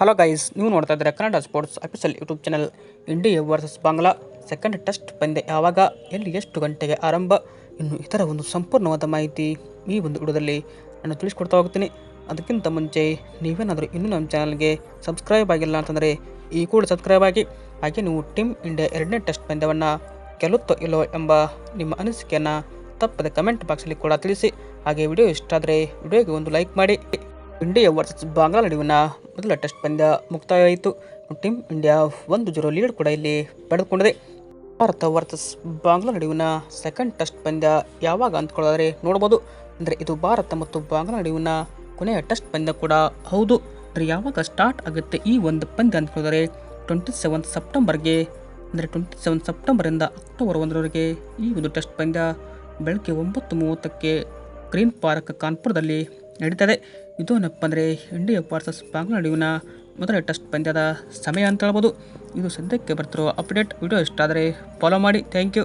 Hello guys ನೀವು ನೋಡ್ತಾ ಇದ್ದಾರೆ Kannada sports official YouTube channel India versus Bangla second test ಪಂದ್ಯ ಯಾವಾಗ? ಎಲ್ಲಿ ಎಷ್ಟು ಗಂಟೆಗೆ ಆರಂಭ? ಇನ್ನು ಇತರ ಒಂದು ಸಂಪೂರ್ಣವಾದ ಮಾಹಿತಿ ಈ ಒಂದು ವಿಡಿಯೋದಲ್ಲಿ ನಾನು ತಿಳಿಸ್ಕೊಡ್ತಾ ಹೋಗ್ತೀನಿ. ಅದಕ್ಕಿಂತ ಮುಂಚೆ ನೀವೇನಾದರೂ ಇನ್ನೂ ನಮ್ಮ ಚಾನಲ್ಗೆ ಸಬ್ಸ್ಕ್ರೈಬ್ ಆಗಿಲ್ಲ ಅಂತಂದರೆ ಈ ಕೂಡ ಸಬ್ಸ್ಕ್ರೈಬ್ ಆಗಿ. ಹಾಗೆ ನೀವು ಟೀಮ್ ಇಂಡಿಯಾ ಎರಡನೇ ಟೆಸ್ಟ್ ಪಂದ್ಯವನ್ನು ಗೆಲ್ಲುತ್ತೋ ಇಲ್ಲೋ ಎಂಬ ನಿಮ್ಮ ಅನಿಸಿಕೆಯನ್ನು ತಪ್ಪದೆ ಕಮೆಂಟ್ ಬಾಕ್ಸಲ್ಲಿ ಕೂಡ ತಿಳಿಸಿ. ಹಾಗೆ ವಿಡಿಯೋ ಇಷ್ಟ ಆದರೆ ವಿಡಿಯೋಗೆ ಒಂದು ಲೈಕ್ ಮಾಡಿ. ಇಂಡಿಯಾ ವರ್ಸಸ್ ಬಾಂಗ್ಲಾ ನಡುವಿನ ಮೊದಲ ಟೆಸ್ಟ್ ಪಂದ್ಯ ಮುಕ್ತಾಯವಾಯಿತು. ಟೀಮ್ ಇಂಡಿಯಾ ಒಂದು ಜೀರೋ ಲೀಡ್ ಕೂಡ ಇಲ್ಲಿ ಪಡೆದುಕೊಂಡಿದೆ. ಭಾರತ ವರ್ಸಸ್ ಬಾಂಗ್ಲಾ ನಡುವಿನ ಸೆಕೆಂಡ್ ಟೆಸ್ಟ್ ಪಂದ್ಯ ಯಾವಾಗ ಅಂದ್ಕೊಳ್ಳೋದ್ರೆ ನೋಡ್ಬೋದು. ಅಂದರೆ ಇದು ಭಾರತ ಮತ್ತು ಬಾಂಗ್ಲಾ ನಡುವಿನ ಕೊನೆಯ ಟೆಸ್ಟ್ ಪಂದ್ಯ ಕೂಡ ಹೌದು. ಅಂದರೆ ಯಾವಾಗ ಸ್ಟಾರ್ಟ್ ಆಗುತ್ತೆ ಈ ಒಂದು ಪಂದ್ಯ ಅಂದ್ಕೊಳ್ಳೋದ್ರೆ ಟ್ವೆಂಟಿ ಸೆವೆಂತ್ ಸೆಪ್ಟೆಂಬರ್ಗೆ ಅಂದರೆ ಟ್ವೆಂಟಿ ಸೆವೆನ್ ಸೆಪ್ಟೆಂಬರಿಂದ ಅಕ್ಟೋಬರ್ ಒಂದರವರೆಗೆ ಈ ಒಂದು ಟೆಸ್ಟ್ ಪಂದ್ಯ ಬೆಳಗ್ಗೆ ಒಂಬತ್ತು ಮೂವತ್ತಕ್ಕೆ ಗ್ರೀನ್ ಪಾರ್ಕ್ ಕಾನ್ಪುರದಲ್ಲಿ ನಡೀತದೆ. ಇದು ಏನಪ್ಪ ಅಂದರೆ ಇಂಡಿಯಾ ವರ್ಸಸ್ ಬಾಂಗ್ಲಾ ಮೊದಲ ಟೆಸ್ಟ್ ಪಂದ್ಯದ ಸಮಯ ಅಂತ ಹೇಳ್ಬೋದು. ಇದು ಸದ್ಯಕ್ಕೆ ಬರ್ತಿರೋ ಅಪ್ಡೇಟ್ ವಿಡಿಯೋ ಇಷ್ಟ ಆದರೆ ಫಾಲೋ ಮಾಡಿ. Thank you